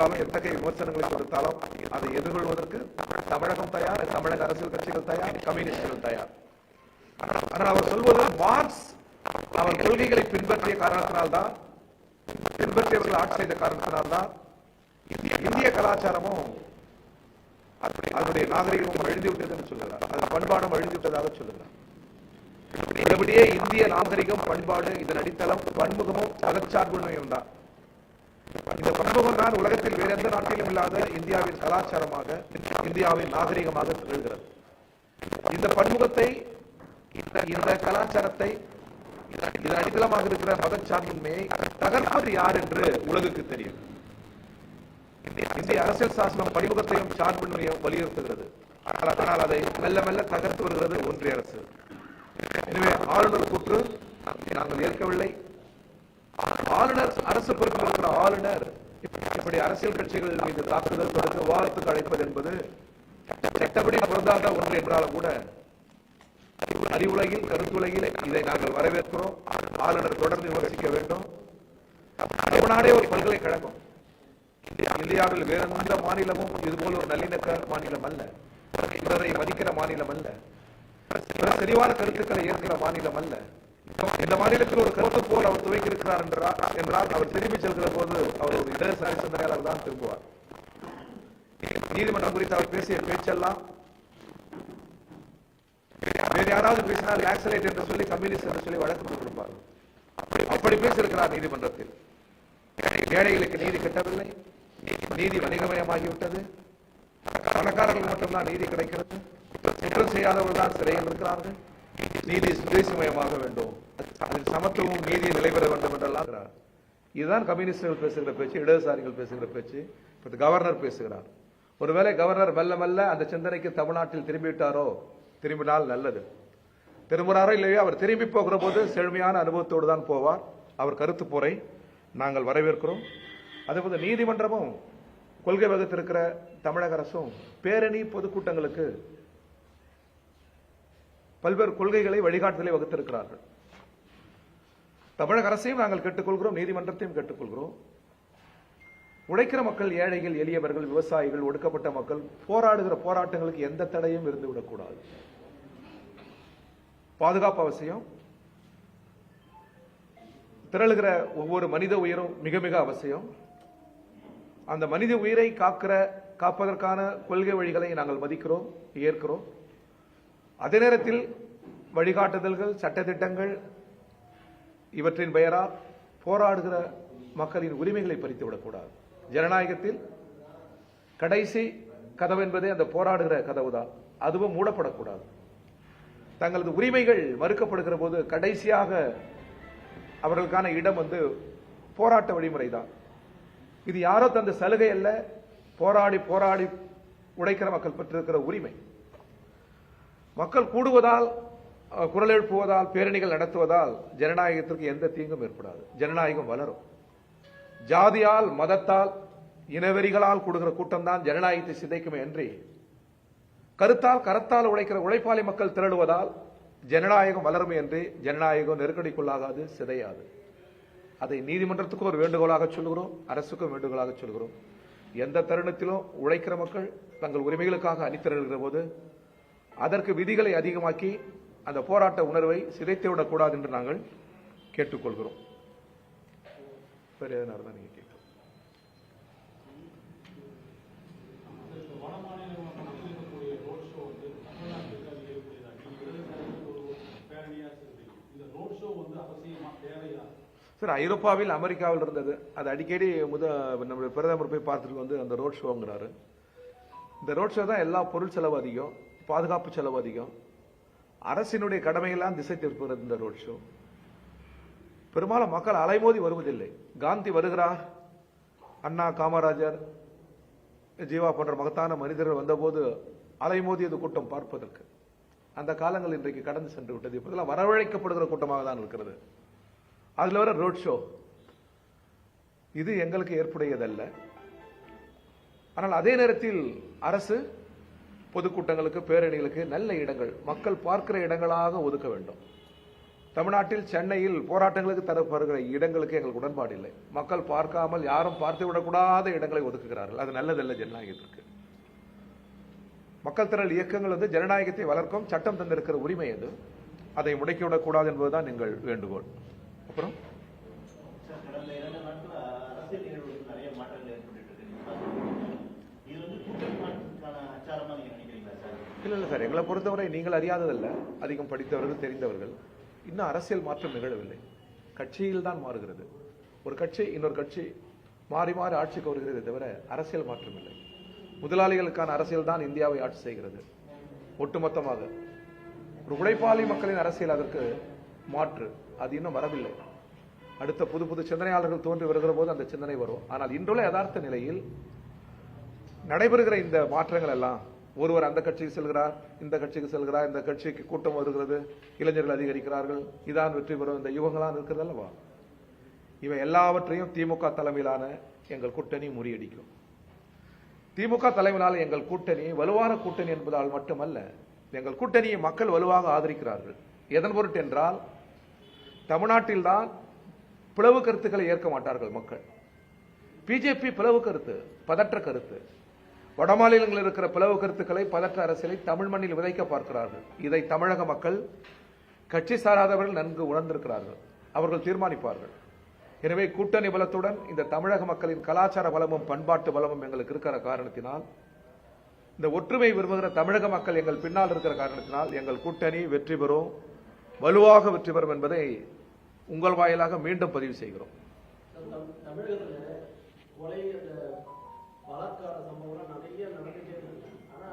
கொடுத்தாலும் எத்தகைய விமர்சனங்களை கொடுத்தாலும் அதை எதிர்கொள்வதற்கு தமிழகம் தயார் தமிழக அரசியல் கட்சிகள் தயார் கம்யூனிஸ்டுகள் தயார். ஆனால் அவர் சொல்வது மார்க்ஸ் அவர் கொள்கைகளை பின்பற்றிய காரணத்தினால்தான் பின்பற்றியவர்கள் ஆட்சி செய்த காரணத்தினால்தான் இந்திய கலாச்சாரமும் அதனுடைய நாகரிகமும் அழிந்து விட்டதுன்னு சொல்லுகிறார். அது பண்பாடும் அழிந்து விட்டதாக சொல்லுகிறார். உள்ளபடியே இந்திய நாகரிகம் பண்பாடு இதன் அடித்தளம் பன்முகமும் அகச்சார்புமையும் தான் இந்த பன்முகம் தான் உலகத்தில் வேற எந்த நாட்டிலும் இல்லாத இந்தியாவின் கலாச்சாரமாக இந்தியாவின் நாகரிகமாக திகழ்கிறது. இந்த பன்முகத்தை இந்த- கலாச்சாரத்தை இது அடித்தளமாக இருக்கிற மதச்சார்பின்மையை தகர்ப்பது யார் என்று உலகுக்கு தெரியும். இந்திய அரசியல் சாசனம் பன்முகத்தையும் சார்பின்மையும் வலியுறுத்துகிறது. ஆனால் ஆனால் அதை மெல்ல மெல்ல தகர்த்து வருகிறது ஒன்றிய அரசு. எனவே ஆளுநர் கூற்று நாங்கள் ஏற்கவில்லை. ஆளுநர் அரசு பொறுப்பில் இருக்கிற ஆளுநர் இப்படி அரசியல் கட்சிகள் மீது தாக்குதல் தொடுக்க விவாதத்துக்கு அழைப்பது என்பது சட்டப்படி பொருந்தாத ஒன்று என்றாலும் கூட அறிவுலகில் கருத்துலகில் இதை நாங்கள் வரவேற்கிறோம். ஆளுநர் தொடர்ந்து விமர்சிக்க வேண்டும். தமிழ்நாடே ஒரு பல்கலைக்கழகம். இந்தியாவில் வேற எந்த மாநிலமும் இதுபோல ஒரு நல்லிணக்க மாநிலம் அல்ல. பிறரை மதிக்கிற மாநிலம் அல்ல. தெளிவான கருத்துக்களை ஏற்கிற மாநிலம் அல்ல. இந்த மாநிலத்தில் ஒரு கருத்து போல் அவர் துவைக்கிருக்கிறார் என்றார் என்றால் அவர் திரும்பி செல்கிற போது அவர் ஒரு இடதுசாரி சிந்தனையாளர் தான் திரும்புவார். நீதிமன்றம் குறித்து அவர் பேசிய பேச்செல்லாம் வேறு யாராவது பேசினால் ஆக்சலேட் என்று சொல்லி கம்யூனிஸ்ட் என்று சொல்லி வழக்கு கொடுப்பார். அப்படி பேசியிருக்கிறார் நீதிமன்றத்தில். ஏழைகளுக்கு நீதி கிட்டவில்லை. நீதி வணிகமயமாகிவிட்டது. பணக்காரர்கள் மட்டும்தான் நீதி கிடைக்கிறது. குற்றம் செய்யாதவர்கள் தான் சிறையில் இருக்கிறார்கள். நீதி சுதேசிமயமாக வேண்டும். அதில் சமத்துவம் நீதி நிலைபெற வேண்டும் என்றெல்லாம் இதுதான் கம்யூனிஸ்டுகள் பேசுகிற பேச்சு இடதுசாரிகள் பேசுகிற பேச்சு இப்போ கவர்னர் பேசுகிறார். ஒருவேளை கவர்னர் மெல்ல மெல்ல அந்த சிந்தனைக்கு தமிழ்நாட்டில் திரும்பிவிட்டாரோ? திரும்பினால் நல்லது. திரும்புகிறாரோ இல்லையோ? அவர் திரும்பி போகிற போது செழுமையான அனுபவத்தோடு தான் போவார். அவர் கருத்து போரை நாங்கள் வரவேற்கிறோம். அதேபோது நீதிமன்றமும் கொள்கை வகுத்திருக்கிற தமிழக அரசும் பேரணி பொதுக்கூட்டங்களுக்கு பல்வேறு கொள்கைகளை வழிகாட்டுதலை வகுத்திருக்கிறார்கள். தமிழக அரசையும் நாங்கள் கேட்டுக்கொள்கிறோம் நீதிமன்றத்தையும் கேட்டுக்கொள்கிறோம். உழைக்கிற மக்கள் ஏழைகள் எளியவர்கள் விவசாயிகள் ஒடுக்கப்பட்ட மக்கள் போராடுகிற போராட்டங்களுக்கு எந்த தடையும் இருந்து விடக்கூடாது பாதுகாப்பு அவசியம். திரளுகிற ஒவ்வொரு மனித உயிரும் மிக மிக அவசியம். அந்த மனித உயிரை காக்கிற காப்பதற்கான கொள்கை வழிகளை நாங்கள் மதிக்கிறோம் ஏற்கிறோம். அதே நேரத்தில் வழிகாட்டுதல்கள் சட்டத்திட்டங்கள் இவற்றின் பெயரால் போராடுகிற மக்களின் உரிமைகளை பறித்து விடக்கூடாது. ஜனநாயகத்தில் கடைசி கதவு என்பதே அந்த போராடுகிற கதவு தான் அதுவும் மூடப்படக்கூடாது. தங்களது உரிமைகள் மறுக்கப்படுகிற போது கடைசியாக அவர்களுக்கான இடம் வந்து போராட்ட வழிமுறை தான் இது யாரோ தந்த சலுகை அல்ல. போராடி போராடி உழைக்கிற மக்கள் பெற்றிருக்கிற உரிமை. மக்கள் கூடுவதால் குரல் எழுப்புவதால் பேரணிகள் நடத்துவதால் ஜனநாயகத்திற்கு எந்த தீங்கும் ஏற்படாது. ஜனநாயகம் வளரும். ஜாதியால் மதத்தால் இனவெறிகளால் கூடுகிற கூட்டம் தான் ஜனநாயகத்தை சிதைக்குமே அன்றி கருத்தால் கரத்தால் உழைக்கிற உழைப்பாளி மக்கள் திரளுவதால் ஜனநாயகம் வளரும் என்று ஜனநாயகம் நெருக்கடிக்குள்ளாகாது சிதையாது. அதை நீதிமன்றத்துக்கும் ஒரு வேண்டுகோளாக சொல்கிறோம் அரசுக்கும் வேண்டுகோளாக சொல்கிறோம். எந்த தருணத்திலும் உழைக்கிற மக்கள் தங்கள் உரிமைகளுக்காக அணிதிரள்கிற போது அதற்கு விதிகளை அதிகமாக்கி அந்த போராட்ட உணர்வை சிதைத்து விடக்கூடாது என்று நாங்கள் கேட்டுக்கொள்கிறோம். வேற எதனா தான் நீங்கள் கேட்கலாம். சார் ஐரோப்பாவில் அமெரிக்காவில் இருந்தது. அது அடிக்கடி முத நம்முடைய பிரதமர் போய் பார்த்துட்டு வந்து அந்த ரோட் ஷோங்கிறாரு இந்த ரோட் ஷோ தான் எல்லா பொருள் செலவு அதிகம். பாதுகாப்பு செலவு அதிகம். அரசினுடைய கடமையெல்லாம் திசை திருப்புகிறது இந்த ரோட் ஷோ பெரும்பாலும் மக்கள் அலைமோதி வருவதில்லை. காந்தி வருகிறார். அண்ணா காமராஜர் ஜீவா போன்ற மகத்தான மனிதர்கள் வந்தபோது அலைமோதியது கூட்டம் பார்ப்பதற்கு. அந்த காலங்கள் இன்றைக்கு கடந்து சென்று விட்டது. இப்போதெல்லாம் வரவழைக்கப்படுகிற கூட்டமாக தான் இருக்கிறது. அதில் வர ரோட் ஷோ இது எங்களுக்கு ஏற்புடையதல்ல. ஆனால் அதே நேரத்தில் அரசு பொதுக்கூட்டங்களுக்கு பேரணிகளுக்கு நல்ல இடங்கள் மக்கள் பார்க்கிற இடங்களாக ஒதுக்க வேண்டும். தமிழ்நாட்டில் சென்னையில் போராட்டங்களுக்கு தரப்படுகிற இடங்களுக்கு எங்களுக்கு உடன்பாடு இல்லை. மக்கள் பார்க்காமல் யாரும் பார்த்து விடக்கூடாத இடங்களை ஒதுக்குகிறார்கள். அது நல்லதல்ல ஜனநாயகத்திற்கு. மக்கள் திரள் இயக்கங்கள் வந்து ஜனநாயகத்தை வளர்க்கும் சட்டம் தந்திருக்கிற உரிமை அது அதை முடக்கிவிடக்கூடாது என்பதுதான் எங்கள் வேண்டுகோள். அப்புறம் சார், கடந்த இரண்டு நாட்களா அரசியல் நிகழ்வுகளில் நிறைய மாற்றங்கள் ஏற்பட்டு இருக்கு இது வந்து கூட்டணி மாற்றத்துக்கான அச்சாரமா நீங்க நினைக்கிறீங்களா சார் இல்ல இல்ல சார் எங்களை பொறுத்தவரை நீங்கள் அறியாததல்ல அதிகம் படித்தவர்கள் தெரிந்தவர்கள். இன்னும் அரசியல் மாற்றம் நிகழவில்லை. கட்சியில் தான் மாறுகிறது. ஒரு கட்சி இன்னொரு கட்சி மாறி மாறி ஆட்சிக்கு வருகிறதே தவிர அரசியல் மாற்றம் இல்லை. முதலாளிகளுக்கான அரசியல் தான் இந்தியாவை ஆட்சி செய்கிறது. ஒட்டுமொத்தமாக ஒரு உழைப்பாளி மக்களின் அரசியல் அதற்கு மாற்று. அது இன்னும் வரவில்லை. அடுத்த புது புது சிந்தனையாளர்கள் தோன்றி வருகிற போது அந்த சிந்தனை வரும். ஆனால் இன்றுள்ள யதார்த்த நிலையில் நடைபெறுகிற இந்த மாற்றங்கள் எல்லாம் ஒருவர் அந்த கட்சிக்கு செல்கிறார் இந்த கட்சிக்கு செல்கிறார் இந்த கட்சிக்கு கூட்டம் வருகிறது இளைஞர்கள் அதிகரிக்கிறார்கள் இதான் வெற்றி பெறும் இந்த யுகங்களாம் இருக்கிறது அல்லவா? இவை எல்லாவற்றையும் திமுக தலைமையிலான எங்கள் கூட்டணி முறியடிக்கும். திமுக தலைமையிலான எங்கள் கூட்டணி வலுவான கூட்டணி என்பதால் மட்டுமல்ல எங்கள் கூட்டணியை மக்கள் வலுவாக ஆதரிக்கிறார்கள். எதன் பொருட்டு என்றால் தமிழ்நாட்டில்தான் பிளவு கருத்துக்களை ஏற்க மாட்டார்கள் மக்கள். பிஜேபி பிளவு கருத்து பதற்ற கருத்து. வடமாநிலங்களில் இருக்கிற பிளவு கருத்துக்களை பதற்ற அரசியலை தமிழ் மண்ணில் விதைக்க பார்க்கிறார்கள். இதை தமிழக மக்கள் கட்சி சாராதவர்கள் நன்கு உணர்ந்திருக்கிறார்கள். அவர்கள் தீர்மானிப்பார்கள். எனவே கூட்டணி பலத்துடன் இந்த தமிழக மக்களின் கலாச்சார பலமும் பண்பாட்டு பலமும் எங்களுக்கு இருக்கிற காரணத்தினால் இந்த ஒற்றுமை விரும்புகிற தமிழக மக்கள் எங்கள் பின்னால் இருக்கிற காரணத்தினால் எங்கள் கூட்டணி வெற்றி பெறும் வலுவாக வெற்றி பெறும் என்பதை உங்கள் வாயிலாக மீண்டும் பதிவு செய்கிறோம். பலாத்கார சம்பவம்லாம் நிறைய நடந்துட்டே இருக்கு ஆனா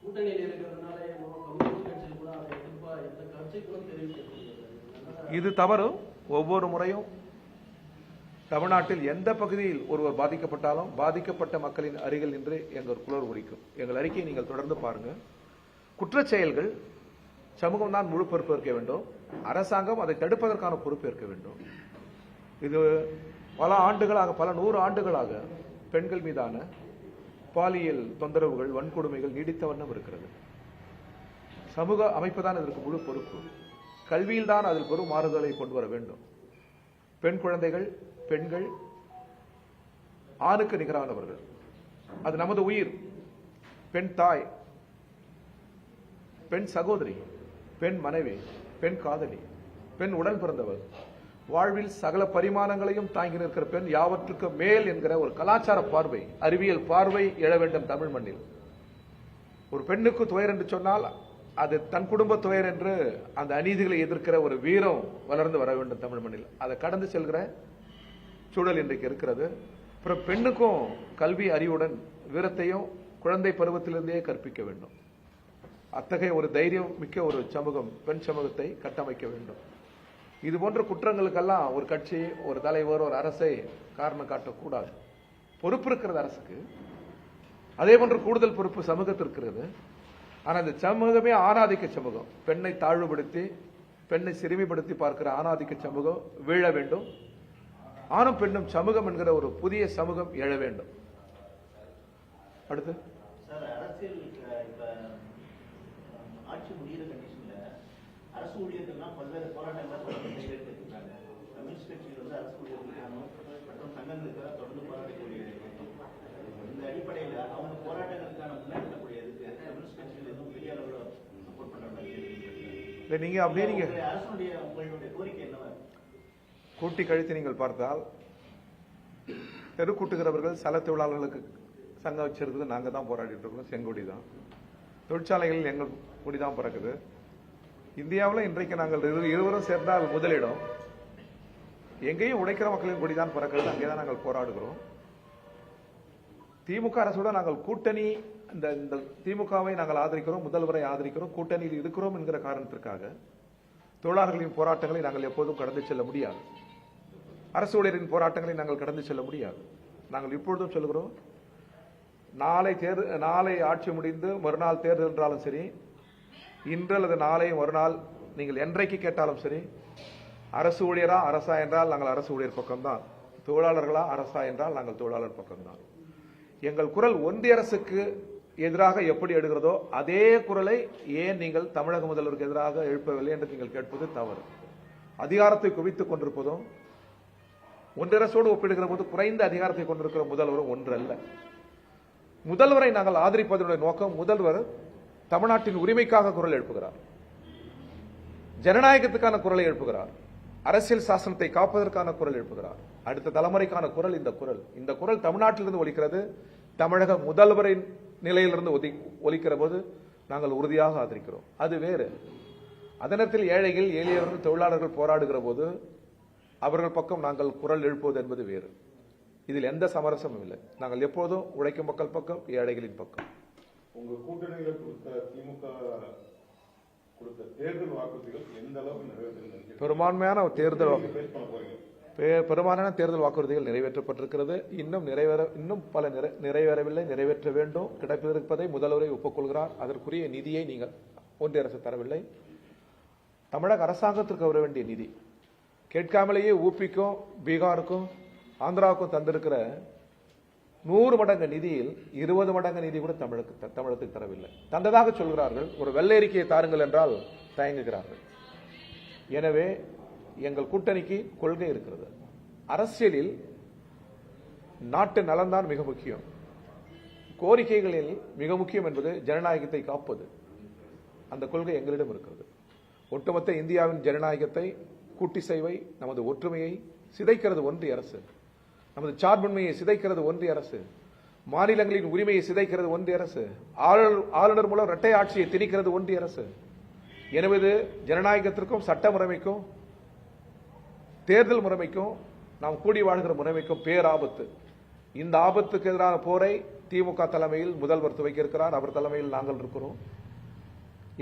கூட்டணியில் இருக்கிறதுனால கம்யூனிஸ்ட் கட்சி கூட அதை எதிர்ப்பா எந்த கட்சிக்கும் தெரிவிக்க இது தவறு. ஒவ்வொரு முறையும் தமிழ்நாட்டில் எந்த பகுதியில் ஒருவர் பாதிக்கப்பட்டாலும் பாதிக்கப்பட்ட மக்களின் அருகில் நின்று எங்கள் குளர் உரிக்கும் எங்கள் அறிக்கையை நீங்கள் தொடர்ந்து பாருங்க. குற்றச் செயல்கள் சமூகம் தான் முழு பொறுப்பு ஏற்க வேண்டும். அரசாங்கம் அதை தடுப்பதற்கான பொறுப்பேற்க வேண்டும். இது பல ஆண்டுகளாக பல நூறு ஆண்டுகளாக பெண்கள் மீதான பாலியல் தொந்தரவுகள் வன்கொடுமைகள் நீடித்த வண்ணம் இருக்கிறது. சமூக அமைப்பு தான் இதற்கு முழு பொறுப்பு. கல்வியில் தான் அதில் பெரும் மாறுதலை கொண்டு வர வேண்டும். பெண் குழந்தைகள் பெண்கள் ஆணுக்கு நிகரானவர்கள். அது நமது உயிர். பெண் தாய் பெண் சகோதரி பெண் மனைவி பெண் காதலி பெண் உடன் பிறந்தவர் வாழ்வில் சகல பரிமாணங்களையும் தாங்கி நிற்கிற பெண் யாவற்றுக்கு மேல் என்கிற ஒரு கலாச்சார பார்வை அறிவியல் பார்வை எழ வேண்டும் தமிழ் மண்ணில். ஒரு பெண்ணுக்கு துயர் என்று சொன்னால் அது தன் குடும்ப துயர் என்று அந்த அநீதிகளை எதிர்க்கிற ஒரு வீரம் வளர்ந்து வர வேண்டும் தமிழ் மண்ணில். அதை கடந்து செல்கிற சூழல் இன்றைக்கு இருக்கிறது. அப்புறம் பெண்ணுக்கும் கல்வி அறிவுடன் வீரத்தையும் குழந்தை பருவத்திலிருந்தே கற்பிக்க வேண்டும். அத்தகைய ஒரு தைரியம் மிக்க ஒரு சமூகம் பெண் சமூகத்தை கட்டமைக்க வேண்டும். இது போன்ற குற்றங்களுக்கெல்லாம் ஒரு கட்சி ஒரு தலைவர் ஒரு அரசை காரணம் காட்டக்கூடாது. பொறுப்பு இருக்கிறது அரசுக்கு. அதே போன்று கூடுதல் பொறுப்பு சமூகத்திற்கு இருக்கிறது. ஆனால் இந்த சமூகமே ஆணாதிக்க சமூகம். பெண்ணை தாழ்வுபடுத்தி பெண்ணை சிறுமிப்படுத்தி பார்க்கிற ஆணாதிக்க சமூகம் வீழ வேண்டும். ஆணும் பெண்ணும் சமூகம் என்கிற ஒரு புதிய சமூகம் எழ வேண்டும். அடுத்து? அரசு ஊழியர்கள்லாம் பல்வேறு போராட்டங்களை தொடர்ந்து செய்துட்டு இருக்காங்க கம்யூனிஸ்ட் கட்சிகள் வந்து அரசு ஊழியர்களுக்கான மற்றும் சங்கங்களுக்காக தொடர்ந்து போராடக்கூடிய. இந்த அடிப்படையில அவங்க போராட்டங்களுக்கான முன்னெடுக்கக்கூடிய இதுக்கு கம்யூனிஸ்ட் கட்சிகள் எதுவும் பெரிய அளவுல சப்போர்ட் இருக்கு. இல்லை நீங்க அப்படியே நீங்க உங்களுடைய அரசுடைய உங்களுடைய கோரிக்கை என்னவா? கூட்டி கழித்து நீங்கள் பார்த்தால் தெருக்கூட்டுகிறவர்கள் சல தொழிலாளர்களுக்கு சங்கம் வச்சிருக்கிறது நாங்க தான் போராடிட்டு இருக்கோம் செங்கொடி தான் தொழிற்சாலைகள் எங்கள் கொடி தான் பிறக்குது இந்தியாவில் இன்றைக்கு நாங்கள் இரு- இருவரும் சேர்ந்தால் முதலிடம். எங்கேயும் உழைக்கிற மக்களின் கொடி தான் பிறக்கிறது அங்கே தான் நாங்கள் போராடுகிறோம். திமுக அரசோட நாங்கள் கூட்டணி இந்த இந்த திமுகவை நாங்கள் ஆதரிக்கிறோம் முதல்வரை ஆதரிக்கிறோம் கூட்டணியில் இருக்கிறோம் என்கிற காரணத்திற்காக தொழிலாளர்களின் போராட்டங்களை நாங்கள் எப்போதும் கடந்து செல்ல முடியாது. அரசு ஊழியரின் போராட்டங்களை நாங்கள் கடந்து செல்ல முடியாது. நாங்கள் இப்பொழுதும் சொல்கிறோம் நாளை தேர் நாளை ஆட்சி முடிந்து மறுநாள் தேர்தல் என்றாலும் சரி இன்று அல்லது நாளை மறுநாள் நீங்கள் என்றைக்கு கேட்டாலும் சரி அரசு ஊழியரா அரசா என்றால் நாங்கள் அரசு ஊழியர் பக்கம்தான். தொழிலாளர்களா அரசா என்றால் நாங்கள் தொழிலாளர் பக்கம்தான். எங்கள் குரல் ஒன்றிய அரசுக்கு எதிராக எப்படி எடுக்கிறதோ அதே குரலை ஏன் நீங்கள் தமிழக முதல்வருக்கு எதிராக எழுப்பவில்லை என்று நீங்கள் கேட்பது தவறு. அதிகாரத்தை குவித்துக் கொண்டிருப்பதும் ஒன்றிரசோடு ஒப்பிடுகிற போது குறைந்த அதிகாரத்தை கொண்டிருக்கிற முதல்வரும் ஒன்றல்ல. முதல்வரை நாங்கள் ஆதரிப்பதனுடைய நோக்கம் முதல்வர் தமிழ்நாட்டின் உரிமைக்காக குரல் எழுப்புகிறார். ஜனநாயகத்துக்கான குரலை எழுப்புகிறார். அரசியல் சாசனத்தை காப்பதற்கான குரல் எழுப்புகிறார். அடுத்த தலைமுறைக்கான குரல் இந்த குரல். இந்த குரல் தமிழ்நாட்டிலிருந்து ஒலிக்கிறது. தமிழக முதல்வரின் நிலையிலிருந்து ஒதி ஒலிக்கிற போது நாங்கள் உறுதியாக ஆதரிக்கிறோம். அது வேறு. அதனத்தில் ஏழைகள் ஏழையர்கள் தொழிலாளர்கள் போராடுகிற போது அவர்கள் பக்கம் நாங்கள் குரல் எழுப்புவது என்பது வேறு. இதில் எந்த சமரசமும் இல்லை. நாங்கள் எப்போதும் உழைக்கும் மக்கள் பக்கம் ஏழைகளின் பக்கம். உங்க கூட்டணியில கொடுத்த திமுக கொடுத்த தேர்தல் வாக்குறுதிகள் எந்த அளவுக்கு நிறைவேற்றிருந்தீங்க பெரும்பான்மையான தேர்தல் பெரும்பாலான தேர்தல் வாக்குறுதிகள் நிறைவேற்றப்பட்டிருக்கிறது. இன்னும் நிறைவேற இன்னும் பல நிறை- நிறைவேறவில்லை நிறைவேற்ற வேண்டும் கிடைப்பதற்கதை முதல்வரை ஒப்புக்கொள்கிறார். அதற்குரிய நிதியை நீங்கள் ஒன்றிய அரசு தரவில்லை. தமிழக அரசாங்கத்திற்கு வர வேண்டிய நிதி கேட்காமலேயே ஊப்பிக்கும் பீகாருக்கும் ஆந்திராவுக்கும் தந்திருக்கிற நூறு மடங்கு நிதியில் இருபது மடங்கு நிதி கூட தமிழுக்கு தமிழத்துக்கு தரவில்லை. தந்ததாக சொல்கிறார்கள் ஒரு வெள்ளை அறிக்கையை தாருங்கள் என்றால் தயங்குகிறார்கள். எனவே எங்கள் கூட்டணிக்கு கொள்கை இருக்கிறது. அரசியலில் நாட்டு நலன்தான் மிக முக்கியம். கோரிக்கைகளில் மிக முக்கியம் என்பது ஜனநாயகத்தை காப்பது. அந்த கொள்கை எங்களிடம் இருக்கிறது. ஒட்டுமொத்த இந்தியாவின் ஜனநாயகத்தை கூட்டி செய்வை நமது ஒற்றுமையை சிதைக்கிறது ஒன்றிய அரசு. நமது சார்பின்மையை சிதைக்கிறது ஒன்றிய அரசு. மாநிலங்களின் உரிமையை சிதைக்கிறது ஒன்றிய அரசு. ஆளுநர் ஆளுநர் மூலம் இரட்டை ஆட்சியை திணிக்கிறது ஒன்றிய அரசு. எனவே இது ஜனநாயகத்திற்கும் சட்ட முறைமைக்கும் தேர்தல் முறைமைக்கும் நாம் கூடி வாழ்கிற முறைமைக்கும் பேராபத்து. இந்த ஆபத்துக்கு எதிரான போரை திமுக தலைமையில் முதல்வர் துவக்கி இருக்கிறார் அவர் தலைமையில் நாங்கள் இருக்கிறோம்.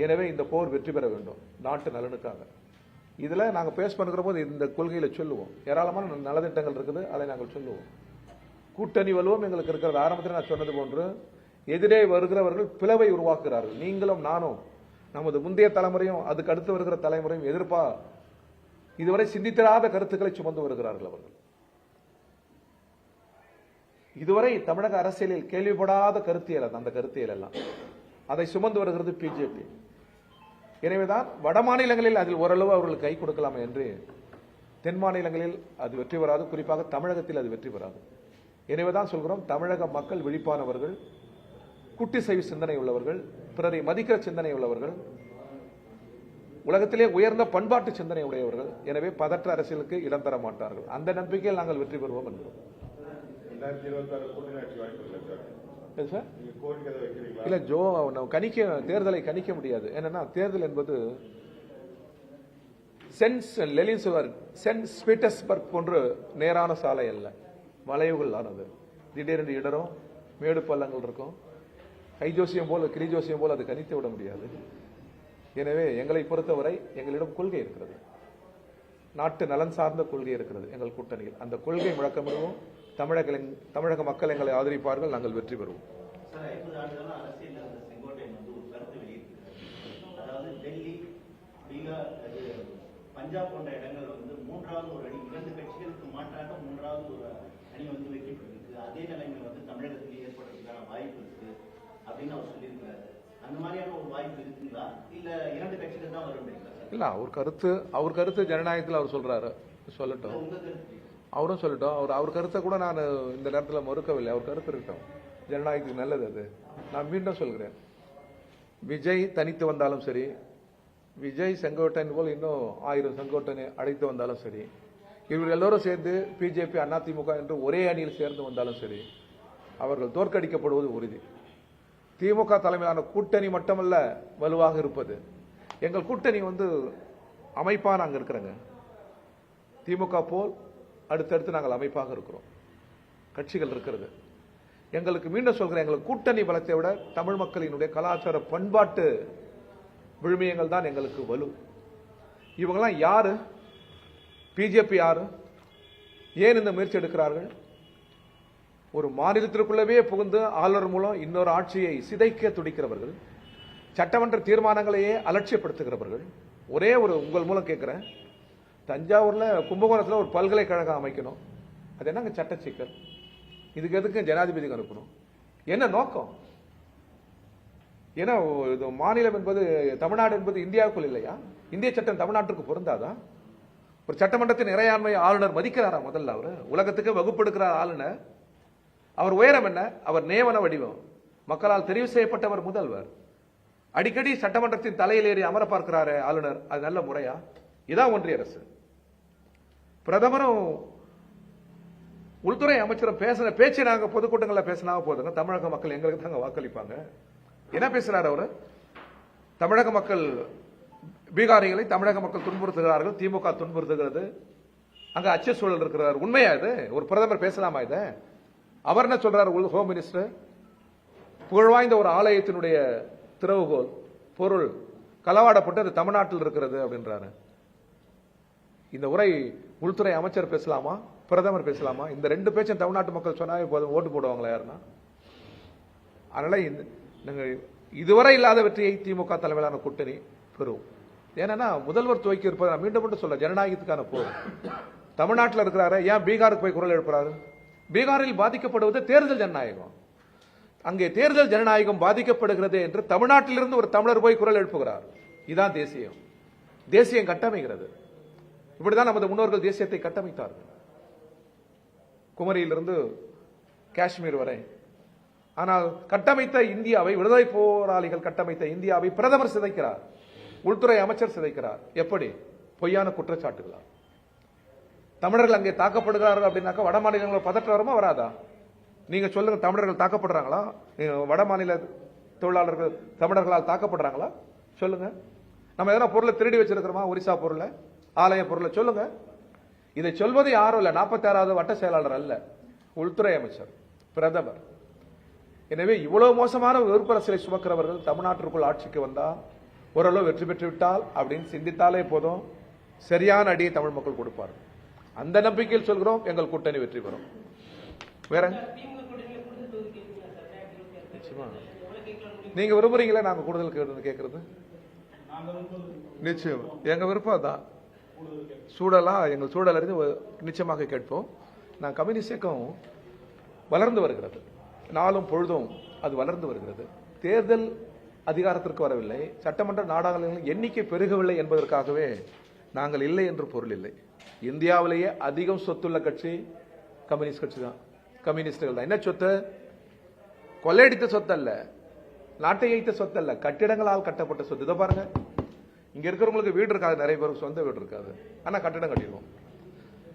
எனவே இந்த போர் வெற்றி பெற வேண்டும். நாட்டு நலனுக்காக. இதில் நாங்கள் பேஸ் பண்ணுற போது இந்த கொள்கையில் சொல்லுவோம். ஏராளமான நலத்திட்டங்கள் இருக்குது அதை நாங்கள் சொல்லுவோம். கூட்டணி வலுவம் எங்களுக்கு இருக்கிறது. ஆரம்பத்தில் நான் சொன்னது போன்று எதிரே வருகிறவர்கள் பிளவை உருவாக்குகிறார்கள். நீங்களும் நானும் நமது முந்தைய தலைமுறையும் அதுக்கு அடுத்து வருகிற தலைமுறையும் எதிர்ப்பா இதுவரை சிந்தித்திராத கருத்துக்களை சுமந்து வருகிறார்கள் அவர்கள். இதுவரை தமிழக அரசியலில் கேள்விப்படாத கருத்தியல் அந்த கருத்தியல் எல்லாம். அதை சுமந்து வருகிறது பிஜேபி எனவேதான் வட மாநிலங்களில் அதில் ஓரளவு அவர்கள் கை கொடுக்கலாம் என்று தென் மாநிலங்களில் அது வெற்றி பெறாது குறிப்பாக தமிழகத்தில் அது வெற்றி பெறாது. எனவேதான் சொல்கிறோம் தமிழக மக்கள் விழிப்பானவர்கள் குட்டிசைவு சிந்தனை உள்ளவர்கள் பிறரை மதிக்கிற சிந்தனை உள்ளவர்கள் உலகத்திலே உயர்ந்த பண்பாட்டு சிந்தனை உடையவர்கள் எனவே பதற்ற அரசியலுக்கு இடம் தர மாட்டார்கள். அந்த நம்பிக்கையில் நாங்கள் வெற்றி பெறுவோம் என்கிறோம். சார் இல்ல ஜோ நம்ம கணிக்க தேர்தலை கணிக்க முடியாது. என்னன்னா தேர்தல் என்பது சென்ஸ் லெலின் சொல்வார் சென்ட் ஸ்பீட்டர்ஸ்பர்க் போன்று நேரான சாலை அல்ல. வளைவுகள் ஆனது. திடீரென்று இடரும் மேடு பள்ளங்கள் இருக்கும். கைஜோசியம் போல கிரிஜோசியம் போல அது கணித்து விட முடியாது. எனவே எங்களை பொறுத்தவரை எங்களிடம் கொள்கை இருக்கிறது. நாட்டு நலன் சார்ந்த கொள்கை இருக்கிறது. எங்கள் கூட்டணியில். அந்த கொள்கை முழக்கமிடுவோம். தமிழக தமிழக மக்கள் எங்களை ஆதரிப்பார்கள் நாங்கள் வெற்றி பெறுவோம். பஞ்சாப் போன்ற இடங்கள் வந்து மூன்றாவது ஒரு அணி இரண்டு கட்சிகளுக்கு மாற்றாக மூன்றாவது ஒரு அணி வந்து வைக்கப்பட்டிருக்கு அதே நிலைமை வந்து தமிழகத்தில் ஏற்படுறதுக்கான வாய்ப்பு இருக்கு அப்படின்னு அவர் சொல்லியிருக்கிறாரு. அந்த மாதிரியான ஒரு வாய்ப்பு இருக்குங்களா? இல்ல இரண்டு கட்சிகள் தான் சார்? இல்ல அவர் கருத்து அவர் கருத்து ஜனநாயகத்தில் அவர் சொல்றாரு. சொல்லட்டும். அவரும் சொல்லட்டும். அவர் அவர் கருத்தை கூட நான் இந்த நேரத்தில் மறுக்கவில்லை. அவர் கருத்து இருக்கட்டும். ஜனநாயகத்துக்கு நல்லது அது. நான் மீண்டும் சொல்கிறேன். விஜய் தனித்து வந்தாலும் சரி விஜய் செங்கோட்டையன் போல் இன்னும் ஆயிரம் செங்கோட்டையனை அழைத்து வந்தாலும் சரி இவர்கள் எல்லோரும் சேர்ந்து பிஜேபி அதிமுக என்று ஒரே அணியில் சேர்ந்து வந்தாலும் சரி அவர்கள் தோற்கடிக்கப்படுவது உறுதி. திமுக தலைமையிலான கூட்டணி மட்டுமல்ல வலுவாக இருப்பது. எங்கள் கூட்டணி வந்து அமைப்பாக நாங்கள் இருக்கிறோங்க. திமுக போல் அடுத்தடுத்து நாங்கள் அமைப்பாக இருக்கிறோம். கட்சிகள் இருக்கிறது. எங்களுக்கு மீண்டும் சொல்கிறேன் எங்களுக்கு கூட்டணி பலத்தை விட தமிழ் மக்களினுடைய கலாச்சார பண்பாட்டு விழுமியங்கள் தான் எங்களுக்கு வலு. இவங்கெல்லாம் யாரு? பிஜேபி யாரு? ஏன் இந்த முயற்சி எடுக்கிறார்கள்? ஒரு மாநிலத்திற்குள்ளவே புகுந்து ஆளுநர் மூலம் இன்னொரு ஆட்சியை சிதைக்க துடிக்கிறவர்கள் சட்டமன்ற தீர்மானங்களையே அலட்சியப்படுத்துகிறவர்கள் ஒரே ஒரு உங்கள் மூலம் கேட்குறேன். தஞ்சாவூரில் கும்பகோணத்தில் ஒரு பல்கலைக்கழகம் அமைக்கணும். அது என்னங்க சட்ட சிக்கல் இதுக்கு எதுக்கு ஜனாதிபதிக்கு அனுப்பணும்? என்ன நோக்கம்? ஏன்னா இது மாநிலம் என்பது தமிழ்நாடு என்பது இந்தியாவுக்குள் இல்லையா? இந்திய சட்டம் தமிழ்நாட்டுக்கு பொருந்தாதான் ஒரு சட்டமன்றத்தின் இறையாண்மை ஆளுநர் மதிக்கிறாரா முதல்ல அவர்? உலகத்துக்கு வகுப்பெடுக்கிறார் ஆளுநர். அவர் உயரம் என்ன? அவர் நியமன வடிவம். மக்களால் தெரிவு செய்யப்பட்டவர் முதல்வர். அடிக்கடி சட்டமன்றத்தின் தலையில் ஏறி அமர பார்க்கிறாரு ஆளுநர். அது நல்ல முறையா? இதான் ஒன்றிய அரசு. பிரதமரும் உள்துறை அமைச்சரும் பேசின பேச்சு நாங்கள் பொதுக்கூட்டங்களில் பேசினா போதுங்க. தமிழக மக்கள் எங்களுக்கு தாங்க வாக்களிப்பாங்க. என்ன பேசுறாரு அவர்? தமிழக மக்கள் பீகாரிகளை தமிழக மக்கள் துன்புறுத்துகிறார்கள் திமுக துன்புறுத்துகிறது. அங்கே அச்ச சூழல் இருக்கிறார். உண்மையா இது? ஒரு பிரதமர் பேசலாமா இதை? அவர் என்ன சொல்றாரு ஹோம் மினிஸ்டர் புகழ்வாய்ந்த ஒரு ஆலயத்தினுடைய திறவுகோல் பொருள் களவாடப்பட்டு அது தமிழ்நாட்டில் இருக்கிறது அப்படின்றாரு. இந்த உரை உள்துறை அமைச்சர் பேசலாமா? பிரதமர் பேசலாமா? இந்த ரெண்டு பேச்சும் தமிழ்நாட்டு மக்கள் சொன்னாவே போதும் ஓட்டு போடுவாங்களா யாருன்னா? அதனால இந்த நீங்கள் இதுவரை இல்லாத வெற்றியை திமுக தலைமையிலான கூட்டணி பெறும். ஏன்னா முதல்வர் துவக்கி இருப்பதை நான் மீண்டும் மட்டும் சொல்ல ஜனநாயகத்துக்கான போர். தமிழ்நாட்டில் இருக்கிறாரு. ஏன் பீகாருக்கு போய் குரல் எழுப்புறாரு? பீகாரில் பாதிக்கப்படுவது தேர்தல் ஜனநாயகம். அங்கே தேர்தல் ஜனநாயகம் பாதிக்கப்படுகிறது என்று தமிழ்நாட்டிலிருந்து ஒரு தமிழர் போய் குரல் எழுப்புகிறார். இதான் தேசியம். தேசியம் கட்டமைகிறது இப்படிதான் நமது முன்னோர்கள் தேசியத்தை கட்டமைத்தார்கள். குமரியிலிருந்து காஷ்மீர் வரை. ஆனால் கட்டமைத்த இந்தியாவை விடுதலை போராளிகள் கட்டமைத்த இந்தியாவை பிரதமர் சிதைக்கிறார். உள்துறை அமைச்சர் சிதைக்கிறார். எப்படி? பொய்யான குற்றச்சாட்டுகளால். தமிழர்கள் அங்கே தாக்கப்படுகிறார்கள் அப்படின்னாக்கா வட மாநிலங்கள் பதற்ற வருமா வராதா? நீங்க சொல்லுங்க தமிழர்கள் தாக்கப்படுறாங்களா? வட மாநில தொழிலாளர்கள் தமிழர்களால் தாக்கப்படுறாங்களா? சொல்லுங்க. நம்ம எதனா பொருளை திருடி வச்சிருக்கிறோமா? ஒரிசா பொருளை? ஆலய பொருளை சொல்லுங்க. இதை சொல்வது யாரும் இல்ல. நாற்பத்தி ஆறாவது வட்ட செயலாளர் அல்ல. உள்துறை அமைச்சர் பிரதமர். எனவே இவ்வளவு மோசமான வெறுப்பரசியலை சுமக்கிறவர்கள் தமிழ்நாட்டிற்குள் ஆட்சிக்கு வந்தா ஓரளவு வெற்றி பெற்று விட்டால் அப்படின்னு சிந்தித்தாலே போதும். சரியான அடியை தமிழ் மக்கள் கொடுப்பார்கள் அந்த நம்பிக்கையில் சொல்கிறோம் எங்கள் கூட்டணி வெற்றி பெறும். வேற? நீங்க விரும்புறீங்களா? நாங்க கூடுதல் கேட்கறது நிச்சயம். எங்க விருப்பம் அதான். சூழலாக எங்கள் சூழலிருந்து நிச்சயமாக கேட்போம். நான் கம்யூனிஸ்ட் இயக்கம் வளர்ந்து வருகிறது. நாளும் பொழுதும் அது வளர்ந்து வருகிறது. தேர்தல் அதிகாரத்திற்கு வரவில்லை. சட்டமன்ற நாடாளுமன்ற எண்ணிக்கை பெருகவில்லை என்பதற்காகவே நாங்கள் இல்லை என்று பொருள் இல்லை. இந்தியாவிலேயே அதிகம் சொத்துள்ள கட்சி கம்யூனிஸ்ட் கட்சி தான். கம்யூனிஸ்டுகள் தான். என்ன சொத்து? கொள்ளையடித்த சொத்து அல்ல நாட்டை வைத்த சொத்து அல்ல கட்டிடங்களால் கட்டப்பட்ட சொத்து. இதை பாருங்க. இங்க இருக்கிறவங்களுக்கு வீடு இருக்காது நிறைய பேருக்கு சொந்த வீடு இருக்காது. ஆனா கட்டிடம் கட்டிடுவோம்.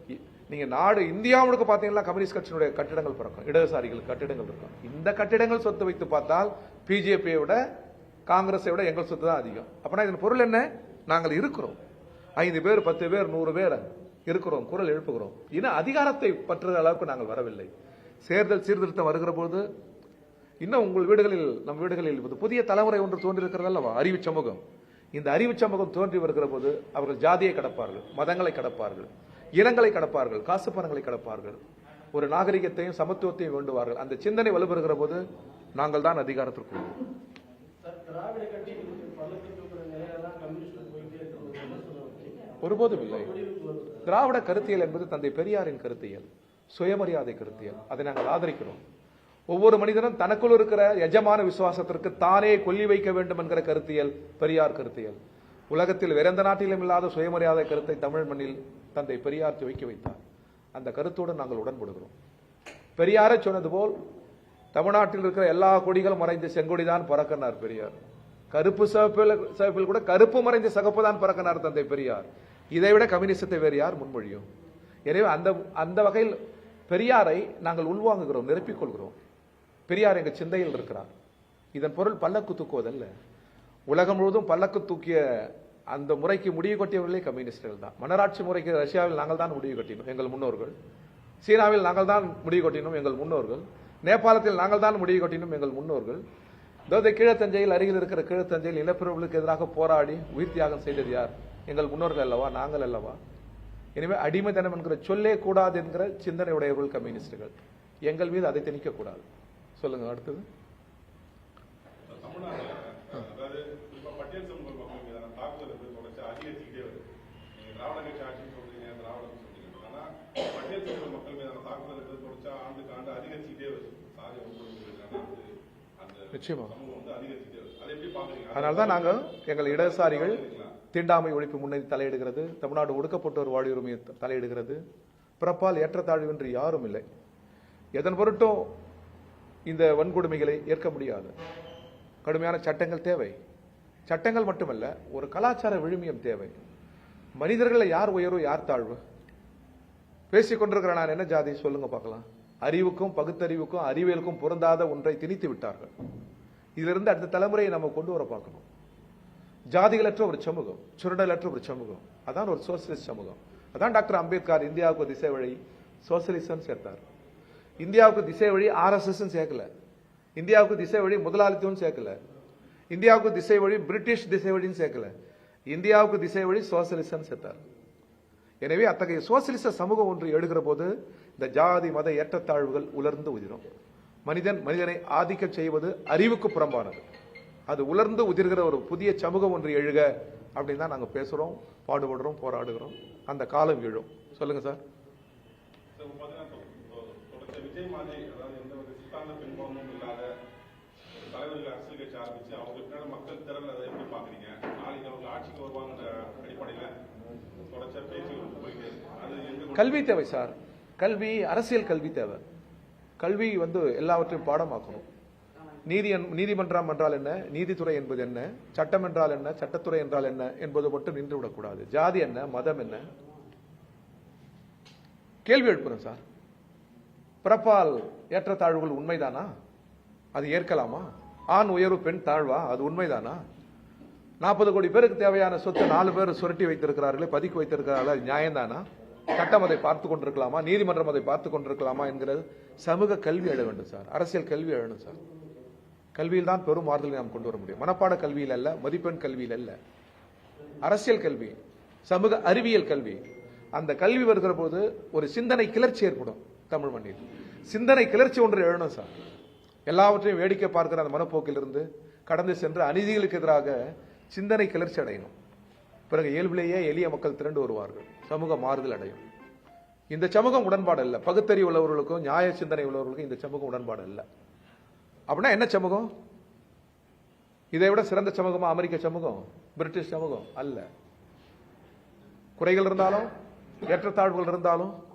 இ- நீங்க நாடு இந்தியா முழுக்க பாத்தீங்கன்னா கம்யூனிஸ்ட் கட்சியினுடைய கட்டிடங்கள் பிறக்கும். இடதுசாரிகள் கட்டிடங்கள் இருக்கும். இந்த கட்டிடங்கள் சொத்து வைத்து பார்த்தால் பிஜேபியை விட காங்கிரஸை விட எங்கள் சொத்து தான் அதிகம். அப்படின்னா இதன் பொருள் என்ன? நாங்கள் இருக்கிறோம். ஐந்து பேர் பத்து பேர் நூறு பேர் இருக்கிறோம் குரல் எழுப்புகிறோம். இன்னும் அதிகாரத்தை பற்றுற அளவுக்கு நாங்கள் வரவில்லை. சேர்தல் சீர்திருத்தம் வருகிற போது இன்னும் உங்கள் வீடுகளில் நம் வீடுகளில் புதிய தலைமுறை ஒன்று தோன்றியிருக்கிறது அல்லவா அறிவு சமூகம். இந்த அறிவு சமூகம் தோன்றி வருகிற போது அவர்கள் ஜாதியை கடப்பார்கள் மதங்களை கடப்பார்கள் இனங்களை கடப்பார்கள் காசு பணங்களை கடப்பார்கள். ஒரு நாகரிகத்தையும் சமத்துவத்தையும் வேண்டுவார்கள். அந்த சிந்தனை வலுப்பெறுகிற போது நாங்கள் தான் அதிகாரத்திற்கு? ஒருபோதும் இல்லை. திராவிட கருத்தியல் என்பது தந்தை பெரியாரின் கருத்தியல் சுயமரியாதை கருத்தியல். அதை நாங்கள் ஆதரிக்கிறோம். ஒவ்வொரு மனிதனும் தனக்குள் இருக்கிற எஜமான விசுவாசத்திற்கு தானே கொல்லி வைக்க வேண்டும் என்கிற கருத்தியல் பெரியார் கருத்தியல். உலகத்தில் வேற எந்த நாட்டிலும் இல்லாத சுயமரியாதை கருத்தை தமிழ் மண்ணில் தந்தை பெரியார் துவக்கி வைத்தார். அந்த கருத்தோடு நாங்கள் உடன்படுகிறோம். பெரியாரே சொன்னது போல் தமிழ்நாட்டில் இருக்கிற எல்லா கொடிகளும் மறைந்து செங்கொடிதான் பறக்கினார் பெரியார். கருப்பு சிவப்பில் சிவப்பில் கூட கருப்பு மறைந்த சகப்பு தான் பறக்கினார் தந்தை பெரியார். இதை விட கம்யூனிசத்தை வேறு யார் முன்மொழியும்? எனவே அந்த அந்த வகையில் பெரியாரை நாங்கள் உள்வாங்குகிறோம் நிரப்பிக் கொள்கிறோம். பெரியார் எங்கள் சிந்தையில் இருக்கிறார். இதன் பொருள் பல்லக்கு தூக்குவதல்ல. உலகம் முழுவதும் பல்லக்கு தூக்கிய அந்த முறைக்கு முடிவு கொட்டியவர்களே கம்யூனிஸ்டுகள் தான். மன்னராட்சி முறைக்கு ரஷ்யாவில் நாங்கள் தான் முடிவு கட்டினோம் எங்கள் முன்னோர்கள். சீனாவில் நாங்கள் தான் முடிவு கொட்டினோம் எங்கள் முன்னோர்கள். நேபாளத்தில் நாங்கள் தான் முடிவு கட்டினோம் எங்கள் முன்னோர்கள். தோதை கீழத்தஞ்சையில் அருகில் இருக்கிற கீழத்தஞ்சையில் இனப்பிரபுகளுக்கு எதிராக போராடி உயிர் தியாகம் செய்தது யார்? எங்கள் முன்னோர்கள் அல்லவா? நாங்கள் அல்லவா? எனவே அடிமைத்தனம் என்கிற சொல்லே கூடாது என்கிற சிந்தனை உடையவர்கள் கம்யூனிஸ்டுகள். எங்கள் மீது அதை திணிக்கக்கூடாது. சொல்லுங்க அடுத்தது. நிச்சயமா. சமூகம் வந்து அதிகரிச்சுக்கிட்டே வருது. அதே எப்படி பாக்குறீங்க அதனால தான் நாங்கள் எங்கள் இடதுசாரிகள் தீண்டாமை ஒழிப்பு முன்னணி தலையிடுகிறது தமிழ்நாடு ஒடுக்கப்பட்டோர் வாழ்வுரிமையை தலையிடுகிறது. பிறப்பால் ஏற்றத்தாழ்வின்றி யாரும் இல்லை. எதன் பொருட்டும் இந்த வன்கொடுமைகளை ஏற்க முடியாது. கடுமையான சட்டங்கள் தேவை. சட்டங்கள் மட்டுமல்ல ஒரு கலாச்சார விழுமியம் தேவை. மனிதர்களை யார் உயர்வு யார் தாழ்வு? பேசிக்கொண்டிருக்கிற நான் என்ன ஜாதி? சொல்லுங்க பார்க்கலாம். அறிவுக்கும் பகுத்தறிவுக்கும் அறிவியலுக்கும் பொருந்தாத ஒன்றை திணித்து விட்டார்கள். இதிலிருந்து அடுத்த தலைமுறையை நம்ம கொண்டு வர பார்க்கணும். ஜாதிகளற்ற ஒரு சமூகம் சுரண்டலற்ற ஒரு சமூகம். அதான் ஒரு சோசியலிஸ்ட் சமூகம். அதான் டாக்டர் அம்பேத்கர் இந்தியாவுக்கு திசை வழி சோசியலிசம் சேர்த்தார். இந்தியாவுக்கு திசை வழி ஆர்எஸ்எஸ் சேர்க்கல. இந்தியாவுக்கு திசை வழி முதலாளித்துவம் சேர்க்கல. இந்தியாவுக்கு திசை வழி பிரிட்டிஷ் திசை வழின்னு சேர்க்கல. இந்தியாவுக்கு திசை வழி சோசியலிசம் சேர்த்தார். எனவே அத்தகைய சோசியலிச சமூகம் ஒன்று எழுகிற போது இந்த ஜாதி மத ஏற்றத்தாழ்வுகள் உலர்ந்து உதிரும். மனிதன் மனிதனை ஆதிக்கம் செய்வது அறிவுக்கு புறம்பானது. அது உலர்ந்து உதிர்கிற ஒரு புதிய சமூகம் ஒன்று எழுக அப்படின்னு தான் நாங்கள் பேசுகிறோம் பாடுபடுறோம் போராடுகிறோம். அந்த காலம் எழும். சொல்லுங்க சார், இப்ப பாத்தீங்கன்னா தொ- தொ- தொடர்ச்சியா விஜய் மாதிரி அதாவது எந்த ஒரு சித்தாந்த பின்புலமும் இல்லாத தலைவர்கள் அரசியல் கட்சி ஆரம்பிச்சு அவங்க பின்னாடி மக்கள் திறன் அதை எப்படி பாக்குறீங்க நாளைக்கு அவங்க ஆட்சிக்கு வருவாங்கன்ற அடிப்படையில தொடர்ச்சியா பேச்சு போயிட்டு அது கல்வி தேவை சார். கல்வி அரசியல் கல்வி தேவை. கல்வி வந்து எல்லாவற்றையும் பாடமாக்கணும். நீதி நீதிமன்றம் என்றால் என்ன? நீதித்துறை என்பது என்ன? சட்டம் என்றால் என்ன? சட்டத்துறை என்றால் என்ன? என்பது மட்டும் நின்று விடக்கூடாது ஜாதி என்ன? மதம் என்ன? கேள்வி எழுப்புறேன் சார். பிறப்பால் ஏற்றத்தாழ்வுகள் உண்மைதானா? அது ஏற்கலாமா? ஆண் உயர்வு பெண் தாழ்வா? அது உண்மைதானா? நாற்பது கோடி பேருக்கு தேவையான சொத்து நாலு பேர் சுரட்டி வைத்திருக்கிறார்களே பதுக்கி வைத்திருக்கிறார்கள் அது நியாயம்தானா? சட்டம் அதை பார்த்து கொண்டிருக்கலாமா? நீதிமன்றம் அதை பார்த்து கொண்டிருக்கலாமா என்கிறது சமூக கல்வி எழ வேண்டும் சார். அரசியல் கல்வி எழணும் சார். கல்வியில் தான் பெரும் மாறுதலை நாம் கொண்டு வர முடியும். மனப்பாட கல்வியில் அல்ல மதிப்பெண் கல்வியில் அல்ல. அரசியல் கல்வி சமூக அறிவியல் கல்வி அந்த கல்வி வருகிற போது ஒரு சிந்தனை கிளர்ச்சி ஏற்படும். தமிழ் மண்ணில். சிந்தனை கிளர்ச்சி ஒன்று எழணும் சார். எல்லாவற்றையும் வேடிக்கை பார்க்கிற அந்த மனப்போக்கிலிருந்து கடந்து சென்று அநீதிகளுக்கு எதிராக சிந்தனை கிளர்ச்சி அடையணும். பிறகு இயல்பிலேயே எளிய மக்கள் திரண்டு வருவார்கள். சமூக மாறுதல் அடையும். இந்த சமூகம் உடன்பாடு இல்லை பகுத்தறிவு உள்ளவர்களுக்கும் நியாய சிந்தனை உள்ளவர்களுக்கும் இந்த சமூகம் உடன்பாடு அல்ல. அப்படின்னா என்ன சமூகம்? இதை விட சிறந்த சமூகமா அமெரிக்க சமூகம்? பிரிட்டிஷ் சமூகம் அல்ல. குறைகள் இருந்தாலும் ஏற்றத்தாழ்வுகள் இருந்தாலும்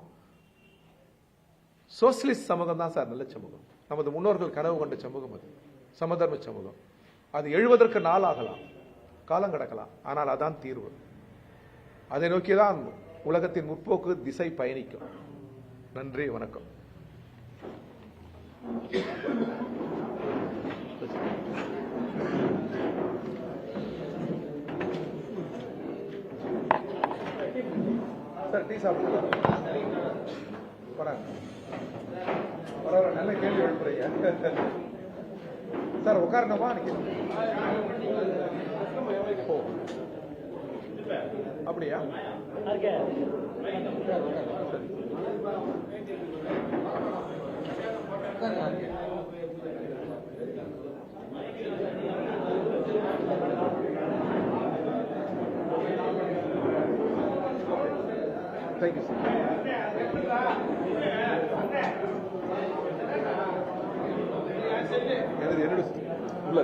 சோசியலிஸ்ட் சமூகம் தான் சார் நல்ல சமூகம். நமது முன்னோர்கள் கனவு கொண்ட சமூகம் அது. சமதர்ம சமூகம். அது எழுவதற்கு நாள் ஆகலாம். காலம் கடக்கலாம். ஆனால் அதான் தீர்வு. அதை நோக்கி தான் உலகத்தின் முற்போக்கு திசை பயணிக்கும். நன்றி வணக்கம். சார் டீ சாப்பிட்டு பரவாயில்ல நல்ல கேள்வி எழுப்புறீங்க. சார் உட்காரணுமா நிக்கணும் அப்படியா? சரி தேங்க்யூ சார் என்னோட உள்ள